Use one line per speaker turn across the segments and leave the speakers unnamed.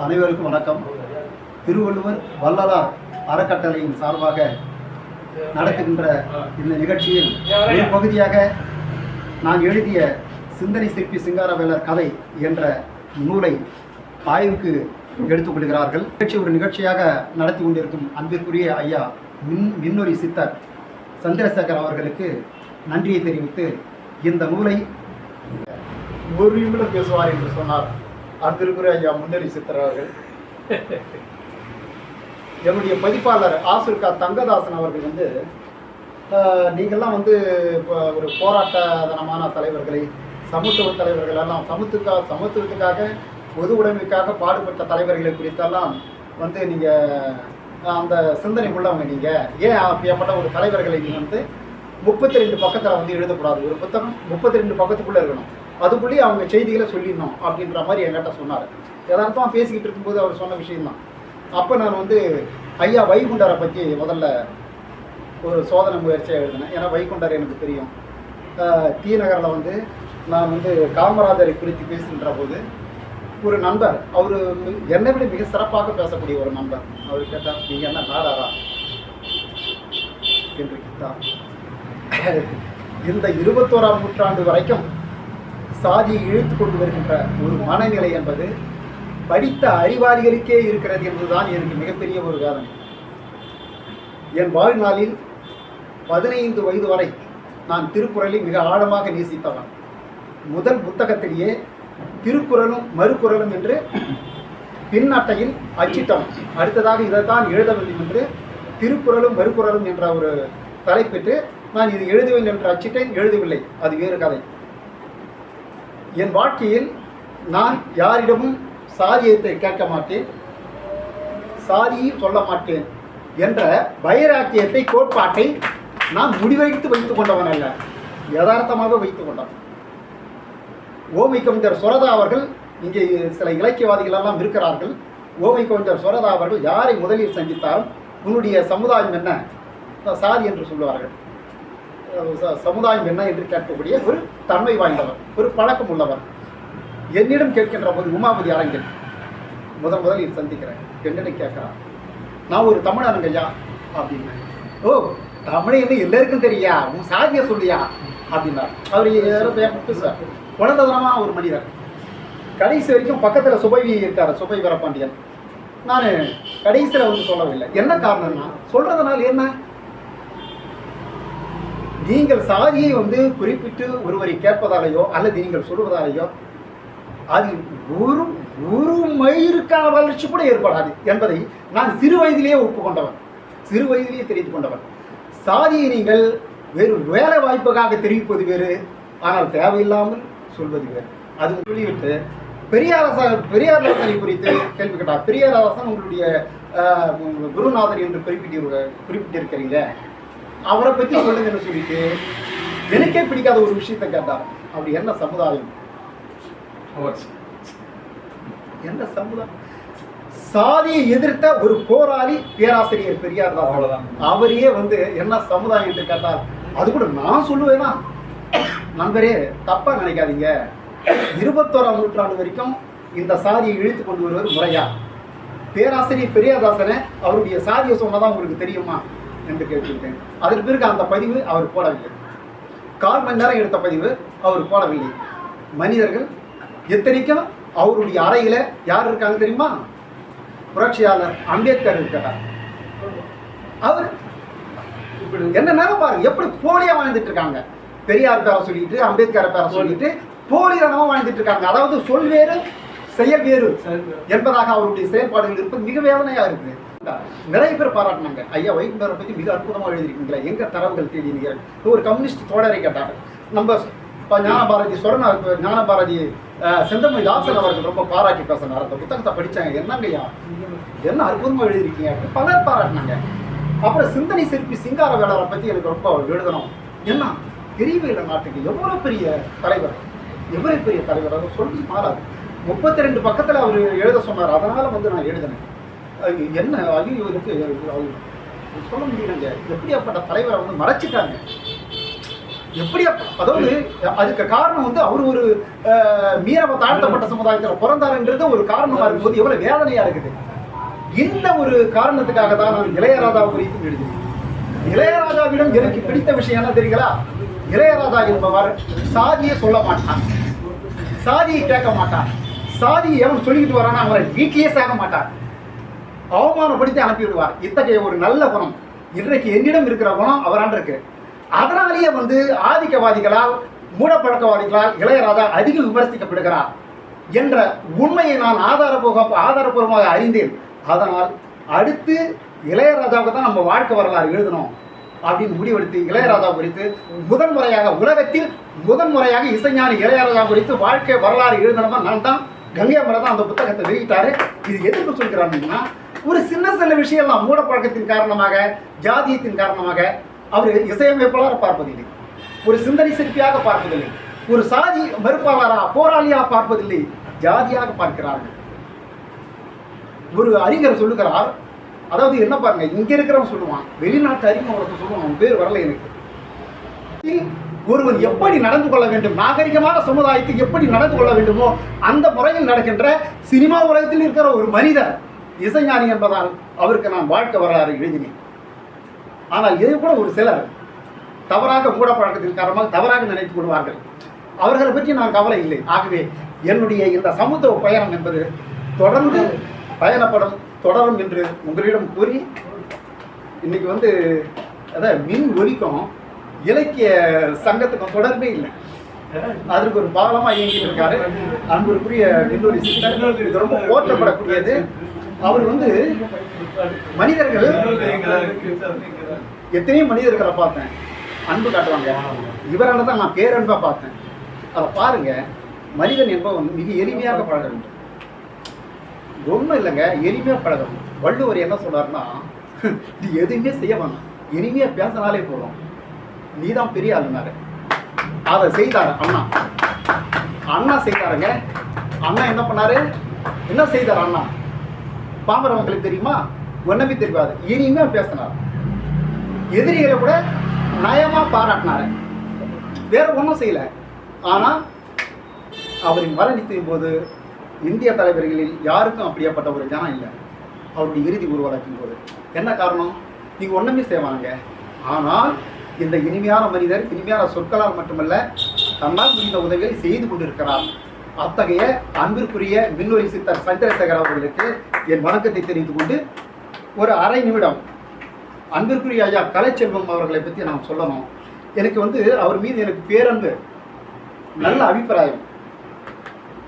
அனைவருக்கும் வணக்கம். திருவள்ளுவர் வள்ளலார் அறக்கட்டளையின் சார்பாக நடத்துகின்ற இந்த நிகழ்ச்சியில் பகுதியாக நான் எழுதிய சிந்தனை சிற்பி சிங்காரவேலர் கதை என்ற நூலை ஆய்வுக்கு எடுத்துக்கொள்கிறார்கள். நிகழ்ச்சி ஒரு நிகழ்ச்சியாக நடத்தி கொண்டிருக்கும் அன்பிற்குரிய ஐயா மின் மின்னொலி சித்தர் சந்திரசேகர் அவர்களுக்கு நன்றியை தெரிவித்து இந்த நூலை ஒரு நிமிடம் பேசுவார் என்று சொன்னார். அன்பிற்குரிய ஐயா முன்னொலி சித்தர் அவர்கள். என்னுடைய பதிப்பாளர் ஆசுர்கா தங்கதாசன் அவர்கள் வந்து நீங்கள்லாம் வந்து இப்போ ஒரு போராட்டதனமான தலைவர்களை சமத்துவ தலைவர்கள் எல்லாம் சமத்துக்கா சமத்துவத்துக்காக பொது உடைமைக்காக பாடுபட்ட தலைவர்களை குறித்தெல்லாம் வந்து நீங்கள் அந்த சிந்தனை உள்ளவங்க நீங்கள் ஏன் அப்படியாப்பட்ட ஒரு தலைவர்களை நீங்கள் வந்து முப்பத்தி ரெண்டு பக்கத்தில் வந்து எழுதக்கூடாது. ஒரு புத்தகம் முப்பத்தி ரெண்டு பக்கத்துக்குள்ளே இருக்கணும். அதுக்குள்ளேயே அவங்க செய்திகளை சொல்லிடணும் அப்படின்ற மாதிரி என்கிட்ட சொன்னார். எதார்த்தமாக பேசிக்கிட்டு இருக்கும்போது அவர் சொன்ன விஷயம்தான். அப்போ நான் வந்து ஐயா வைகுண்டரை பற்றி முதல்ல ஒரு சோதனை முயற்சியாக எழுதினேன். ஏன்னா வைகுண்டர் எனக்கு தெரியும். டி நகரில் வந்து நான் வந்து காமராஜரை குறித்து பேசுகின்ற போது ஒரு நண்பர் அவர் என்னை விட மிக சிறப்பாக பேசக்கூடிய ஒரு நண்பர். அவர் கேட்டார் நீங்கள் என்ன நாடாரா? என்று கேட்டார். இந்த இருபத்தோராம் நூற்றாண்டு வரைக்கும் சாதியை இழுத்து கொண்டு வருகின்ற ஒரு மனநிலை என்பது படித்த அறிவாளிகளுக்கே இருக்கிறது என்பதுதான் எனக்கு மிகப்பெரிய ஒரு வேதனை. என் வாழ்நாளில் பதினைந்து வயது வரை நான் திருக்குறளை மிக ஆழமாக நேசித்தவன். முதல் புத்தகத்திலேயே திருக்குறளும் மறுக்குறளும் என்று பின் அட்டையில் அச்சிட்டம். அடுத்ததாக இதைத்தான் எழுத வேண்டும் என்று திருக்குறளும் மறுக்குறளும் என்ற ஒரு தலைப்பிட்டு நான் இது எழுதுவேன் என்று அச்சிட்டேன் எழுதவில்லை. அது வேறு கதை. என் வாழ்க்கையில் நான் யாரிடமும் சாதியத்தை கேட்க மாட்டேன். சாதியும் சொல்ல மாட்டேன் என்ற வைராக்கியத்தை கோட்பாட்டை நான் முடிவைத்து வைத்துக் கொண்டவன் அல்ல. யதார்த்தமாக வைத்துக் கொண்டவன். ஓமை கவிஞர் சுரதா அவர்கள் இங்கே சில இலக்கியவாதிகளெல்லாம் இருக்கிறார்கள். ஓமை கவிஞர் சுரதா அவர்கள் யாரை முதலில் சந்தித்தாலும் உன்னுடைய சமுதாயம் என்ன? சாதி என்று சொல்லுவார்கள். சமுதாயம் என்ன என்று கேட்கக்கூடிய ஒரு தன்மை வாய்ந்தவர் ஒரு பழக்கம் உள்ளவர். என்னிடம் கேட்கின்ற போது உமாபதி அரங்கில் முதன் முதலில் சந்திக்கிறேன். என்னிடம் கேட்கிறார். நான் ஒரு தமிழனுங்க ஐயா அப்படின்னு ஓ என்று எல்லாருக்கும் தெரியா? உன் சாதியை சொல்லியா? அப்படின்னார். அவர் பேசுவார் குழந்ததனமா ஒரு மனிதர். கடைசி வரைக்கும் பக்கத்தில் சுபவி இருக்கார் சுபை வரப்பாண்டியன். நான் கடைசியில் வந்து சொல்லவில்லை. என்ன காரணம்னா சொல்கிறதுனால என்ன? நீங்கள் சாதியை வந்து குறிப்பிட்டு ஒருவரை கேட்பதாலேயோ அல்லது நீங்கள் சொல்வதாலேயோ அது ஒரு ஒரு மயிருக்கான வளர்ச்சி கூட ஏற்படாது என்பதை நான் சிறு வயதிலேயே ஒப்புக்கொண்டவன். சிறு வயதிலேயே தெரிந்து கொண்டவன். சாதியை நீங்கள் வேறு வேலை வாய்ப்புக்காக தெரிவிப்பது வேறு. ஆனால் தேவையில்லாமல் சொல்வது வேறு அது சொல்லிவிட்டு பெரியாரசன் பெரியாரசனை குறித்து கேள்வி கேட்டார். பெரியாரசன் உங்களுடைய ஆஹ், உங்க குருநாதர் என்று குறிப்பிட்டு குறிப்பிட்டிருக்கிறீங்க. அவரை பற்றி சொல்லுங்கன்னு சொல்லிட்டு எனக்கே பிடிக்காத ஒரு விஷயத்தை கேட்டார். அப்படி என்ன சமுதாயம்? என்ன சமுதாயம்? சாதியை எதிர்த்த ஒரு போராளி பேராசிரியர் பெரியார்
அவ்வளவுதான்.
அவரையே வந்து என்ன சமுதாயம் என்று கேட்டார்? அது கூட நான் சொல்லுவேனா? நண்பரே தப்பா நினைக்காதீங்க. இருபத்தோராம் நூற்றாண்டு வரைக்கும் இந்த சாதியை இழுத்து கொண்டு வருவது முறையா? பேராசிரியர் பெரியாதாசனை அவருடைய சாதியை சொன்னதான் உங்களுக்கு தெரியுமா? என்று கேட்டுவிட்டேன் அதற்கு பிறகு அந்த பதிவு அவர் போடவில்லை. கால் மணி நேரம் எடுத்த பதிவு அவர் போடவில்லை. மனிதர்கள் எத்தனைக்கும் அவருடைய அறையில யார் இருக்காங்க தெரியுமா? புரட்சியாளர் அம்பேத்கர் இருக்கிறார் அவர் என்ன பாருங்க எப்படி போலியா வாழ்ந்துட்டு இருக்காங்க? பெரியார் பேரை சொல்லிட்டு அம்பேத்கர் பேரை சொல்லிட்டு போலித்தனமா வாழ்ந்துட்டு இருக்காங்க. அதாவது சொல் வேறு செயல் வேறு என்பதாக அவருடைய செயல்பாடுகள் இருப்பது மிக வேதனையா இருக்கு. நிறைய பேர் பாராட்டினாங்க. ஐயா வைகுண்டரை பத்தி மிக அற்புதமா எழுதியிருக்கீங்களா. எங்க தரவுகள் தேடினீங்க ஒரு கம்யூனிஸ்ட் தோழரை கேட்டார் நம்ம இப்ப ஞானபாரதி சொரண ஞானபாரதி அஹ், செந்தமிழ் தாசன் அவர்கள் ரொம்ப பாராட்டி பேசினார். அந்த புத்தகத்தை படிச்சாங்க. என்னங்கய்யா? என்ன அற்புதமா எழுதியிருக்கீங்க பலர் பாராட்டினாங்க. அப்புறம் சிந்தனை சிற்பி சிங்கார வேலரை பத்தி எனக்கு ரொம்ப எழுதணும். என்ன? தெரியவே இல்லை நாட்டுக்கு எவ்வளவு பெரிய தலைவர்? எவ்வளவு பெரிய தலைவர்? அதை சொல்லி மாறாது. முப்பத்தி ரெண்டு பக்கத்தில் அவர் எழுத சொன்னார். அதனால வந்து நான் எழுதினேன். என்ன ஐயோ இருக்கு? சொல்ல முடியலங்க. எப்படியாப்பட்ட தலைவரை வந்து மறைச்சிட்டாங்க. எப்படி அப்ப- அதாவது அதுக்கு காரணம் வந்து அவர் ஒரு அஹ், மீனவ தாழ்த்தப்பட்ட சமுதாயத்தில் பிறந்தாருன்றது ஒரு காரணமா இருக்கும்போது எவ்வளவு வேதனையா இருக்குது. இந்த ஒரு காரணத்துக்காக தான் நான் இளையராஜா குறித்து எழுதினேன் இளையராஜாவிடம் எனக்கு பிடித்த விஷயம் என்ன தெரியுங்களா? இளையராஜா என்பவர் சாதியை சொல்ல மாட்டார். சாதியை கேட்க மாட்டார். சாதியை எவன் சொல்லிக்கிட்டு வரானா அவரை வீட்டிலேயே சேர மாட்டார். அவமானப்படுத்தி அனுப்பிவிடுவார். இத்தகைய ஒரு நல்ல குணம் இன்றைக்கு என்னிடம் இருக்கிற குணம் அவரான் இருக்கு. அதனாலேயே வந்து ஆதிக்கவாதிகளால் மூடப்பழக்கவாதிகளால் இளையராஜா அதிக விமர்சிக்கப்படுகிறார் என்ற உண்மையை நான் ஆதாரபூர்வ ஆதாரபூர்வமாக அறிந்தேன். அதனால் அடுத்து இளையராஜாவுக்கு தான் நம்ம வாழ்க்கை வரலாறு எழுதணும். அப்படின்னு முடிவெடுத்து இளையராஜா குறித்து முதன் முறையாக உலகத்தில் முதன் முறையாக இசைஞானி இளையராஜா குறித்து வாழ்க்கை வரலாறு எழுதணுமா நான் தான் கங்கை மரம் தான் அந்த புத்தகத்தை வெளியிட்டாரு. இது எதுக்கு சொல்கிறாருன்னா ஒரு சின்ன சின்ன விஷயம் தான் மூடப்பழக்கத்தின் காரணமாக ஜாதியத்தின் காரணமாக அவர் இசையமைப்பாளர் பார்ப்பதில்லை. ஒரு சிந்தனை சிற்பியாக பார்ப்பதில்லை. ஒரு சாதி மறுப்பாளரா போராளியாக பார்ப்பதில்லை. ஜாதியாக பார்க்கிறார்கள். ஒரு அறிஞர் சொல்லுகிறார் அதாவது என்ன பாருங்க இங்க இருக்கிறவன் சொல்லுவான் வெளிநாட்டு அறிமுகத்தை ஒருத்தன் சொல்லுவான் அவன் பேர் வரல எனக்கு. ஒருவர் எப்படி நடந்து கொள்ள வேண்டும் நாகரிகமான சமுதாயத்தில் எப்படி நடந்து கொள்ள வேண்டுமோ அந்த முறையில் நடக்கின்ற சினிமா உலகத்தில் இருக்கிற ஒரு மனிதர் இசைஞானி என்பதால் அவருக்கு நான் வாழ்க்கை வரலாறு எழுதினேன். ஆனால் இது கூட ஒரு சிலர் தவறாக மூடப்பழக்கத்தின் காரணமாக தவறாக நினைத்து கொள்வார்கள். அவர்களை பற்றி நான் கவலை இல்லை. ஆகவே என்னுடைய இந்த சமுத்திர பயணம் என்பது தொடர்ந்து பயணப்படும் தொடரும் என்று உங்களிடம் கூறி இன்னைக்கு வந்து அதான் மின் ஒலிக்கும் இலக்கிய சங்கத்துக்கும் தொடர்பே இல்லை. அதற்கு ஒரு பாலமாக இயங்கிட்டு இருக்காரு. அன்புக்குரிய மின்னொலி சித்தர் இது ரொம்ப போற்றப்படக்கூடியது. அவர் வந்து மனிதர்கள் எத்தனையோ மனிதர்களை பார்த்தேன். அன்பு காட்டுவாங்க. இவரால் தான் நான் பேரன்பா பார்த்தேன். அதை பாருங்க மனிதன் என்பவன் மிக எளிமையாக பழக வேண்டும். ஒன்றும் இல்லைங்க எளிமையாக பழகணும். வள்ளுவர் என்ன சொன்னார்னா நீ எதுவுமே செய்ய வேணாம். இனிமையாக பேசினாலே போதும். நீ தான் பெரிய ஆளுனாரு. அதை செய்தார் அண்ணா. அண்ணா செய்தாருங்க. அண்ணா என்ன பண்ணாரு? என்ன செய்தார் அண்ணா? பாமரவங்களுக்கு தெரியுமா? ஒன்றுமே தெரியாது. இனிமே பேசினார். எதிரிகளை கூட நயமா பாராட்டினாரு. வேற ஒன்றும் செய்யல. ஆனா அவரின் மரணித்தின் போது இந்திய தலைவர்களில் யாருக்கும் அப்படியாப்பட்ட ஒரு ஜனம் இல்லை. அவருடைய இறுதி ஊர்வலத்தின் போது. என்ன காரணம்? நீங்கள் ஒன்றுமே செய்வாங்க. ஆனால் இந்த இனிமையான மனிதர் இனிமையான சொற்களால் மட்டுமல்ல தன்னால் முடிந்த உதவியை செய்து கொண்டிருக்கிறார். அத்தகைய அன்பிற்குரிய மின்னொலி சித்தர் சந்திரசேகர் அவர்களுக்கு என் வணக்கத்தை தெரிவித்துக் கொண்டு ஒரு அரை நிமிடம். அன்பிற்குரிய ஐயா கலைச்செல்வம் அவர்களை பற்றி நான் சொல்லணும். எனக்கு வந்து அவர் மீது எனக்கு பேரன்பு நல்ல அபிப்பிராயம்.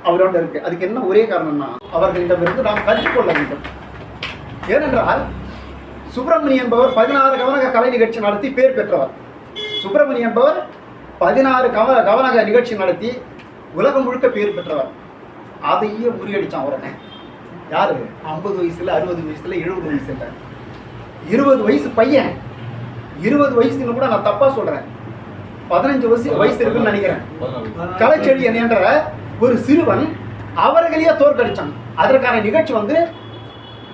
அவரோட இருக்கு. அதுக்கு என்ன ஒரே காரணம்னா அவர்களிடமிருந்து நாம் கற்றுக்கொள்ள வேண்டும். ஏனென்றால் சுப்பிரமணி என்பவர் பதினாறு கவனக கலை நிகழ்ச்சி நடத்தி பேர் பெற்றவர். சுப்பிரமணி என்பவர் பதினாறு கவ கவனக நிகழ்ச்சி நடத்தி உலகம் முழுக்க பேர் பெற்றவர். அதையே முறியடிச்சான் உடனே. யாரு? ஐம்பது வயசுல அறுபது வயசுல எழுபது வயசுல. இருபது வயசு பையன். இருபது வயசுன்னு கூட நான் தப்பா சொல்றேன். பதினஞ்சு வயசு வயசு இருக்குன்னு நினைக்கிறேன். கலைச்செழியன் என்ற ஒரு சிறுவன் அவர்களையே தோற்கடிச்சான். அதற்கான நிகழ்ச்சி வந்து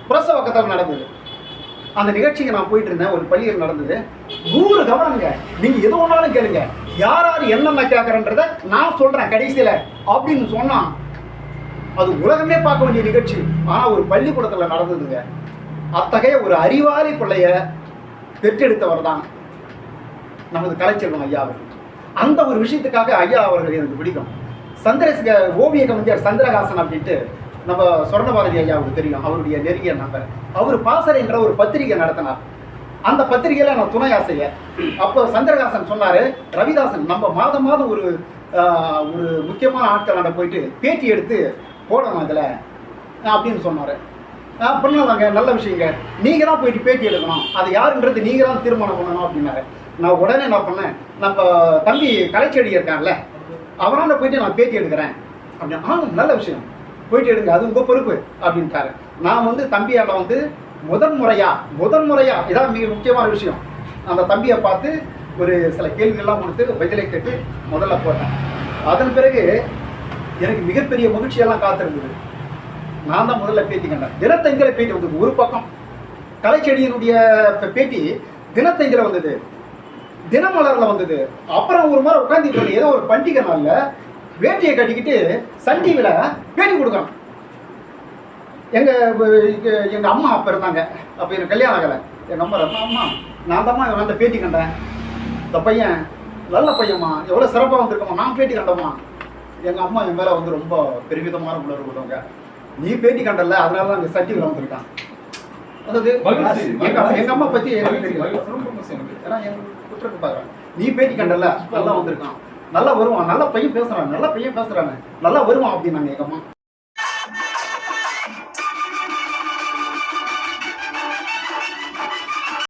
புரசவக்கத்தில் நடந்தது. அந்த நிகழ்ச்சிக்கு நான் போயிட்டு இருந்தேன். ஒரு பள்ளியில் நடந்தது. நூறு கவனங்க. நீங்க எது ஒன்றாலும் கேளுங்க. யார் யார் என்னென்ன கேட்கறன்றத நான் சொல்றேன் கடைசியில அப்படின்னு சொன்னான். அது உலகமே பார்க்க வேண்டிய நிகழ்ச்சி. ஆனா ஒரு பள்ளிக்கூடத்துல நடந்ததுங்க. அத்தகைய ஒரு அறிவாளி பிள்ளைய பெற்றெடுத்தவர் தான் நமது கலைச்செல்வம் ஐயா அவர்கள். அந்த ஒரு விஷயத்துக்காக ஐயா அவர்கள் எனக்கு பிடிக்கும் சந்திரச ஓவிய கவிஞர் சந்திரகாசன் அப்படின்ட்டு நம்ம சொர்ணபாரதி ஐயாவுக்கு தெரியும் அவருடைய நெருங்கிய நண்பர். அவர் பாசர் என்ற ஒரு பத்திரிகை நடத்தினார். அந்த பத்திரிகையில நான் துணை ஆசிரியர். அப்போ சந்திரகாசன் சொன்னாரு ரவிதாசன் நம்ம மாதம் மாதம் ஒரு ஒரு முக்கியமான ஆட்களாண்ட போயிட்டு பேட்டி எடுத்து போடணும் அதில் அப்படின்னு சொன்னார். பண்ணலாங்க நல்ல விஷயங்க. நீங்கள் தான் போயிட்டு பேட்டி எடுக்கணும். அது யாருன்றது நீங்கள் தான் தீர்மானம் பண்ணணும் அப்படின்னாரு. நான் உடனே என்ன பண்ணேன் நம்ம தம்பி கலைச்செடி இருக்கான்ல அவரால் போயிட்டு நான் பேட்டி எடுக்கிறேன். அப்படின்னு ஆ நல்ல விஷயம். போயிட்டு எடுங்க அது உங்கள் பொறுப்பு அப்படின்ட்டாரு. நான் வந்து தம்பியால் வந்து முதன் முறையா முதன் முறையா இதான் மிக முக்கியமான விஷயம். அந்த தம்பியை பார்த்து ஒரு சில கேள்விகள்லாம் கொடுத்து பதிலை கேட்டு முதல்ல போட்டேன். அதன் பிறகு எனக்கு மிகப்பெரிய மகிழ்ச்சியெல்லாம் காத்திருந்தது. நான் தான் முதல்ல பேட்டி கண்டேன். தினத்தந்தில பேட்டி வந்தது ஒரு பக்கம். கலைச்செடியினுடைய பேட்டி தினத்தைங்கிற வந்தது. தினமலர்ல வந்தது. அப்புறம் ஒரு முறை உட்காந்துட்டு ஏதோ ஒரு பண்டிகை நாள்ல வேட்டியை கட்டிக்கிட்டு சன் டிவியில் பேட்டி கொடுக்குறான் எங்க எங்கள் எங்க அம்மா அப்ப இருந்தாங்க. அப்ப எனக்கு கல்யாணம் ஆகலை. எங்க அம்மா அம்மா நான் தாம்மா இவன் அந்த பேட்டி கண்டேன். இந்த பையன் நல்ல பையன்மா. எவ்வளவு சிறப்பா வந்திருக்கமா நான் பேட்டி கண்டம்மா. எங்க அம்மா என் மேல வந்து ரொம்ப பெருமிதமான உணர்வு கொண்டவங்க நீ பேட்டி கண்டல அதனால தான் அந்த சட்டியில் வந்திருக்கான். அதாவது எங்க அம்மா- பத்தி எனக்கு தெரியும் குற்றத்துக்கு பாக்குறேன் நீ பேட்டி கண்டல நல்லா வந்திருக்கான். நல்லா வருவான் நல்ல பையன் பேசுறான் நல்ல பையன் பேசுறானே. நல்லா வருவான் அப்படின்னாங்க எங்க அம்மா.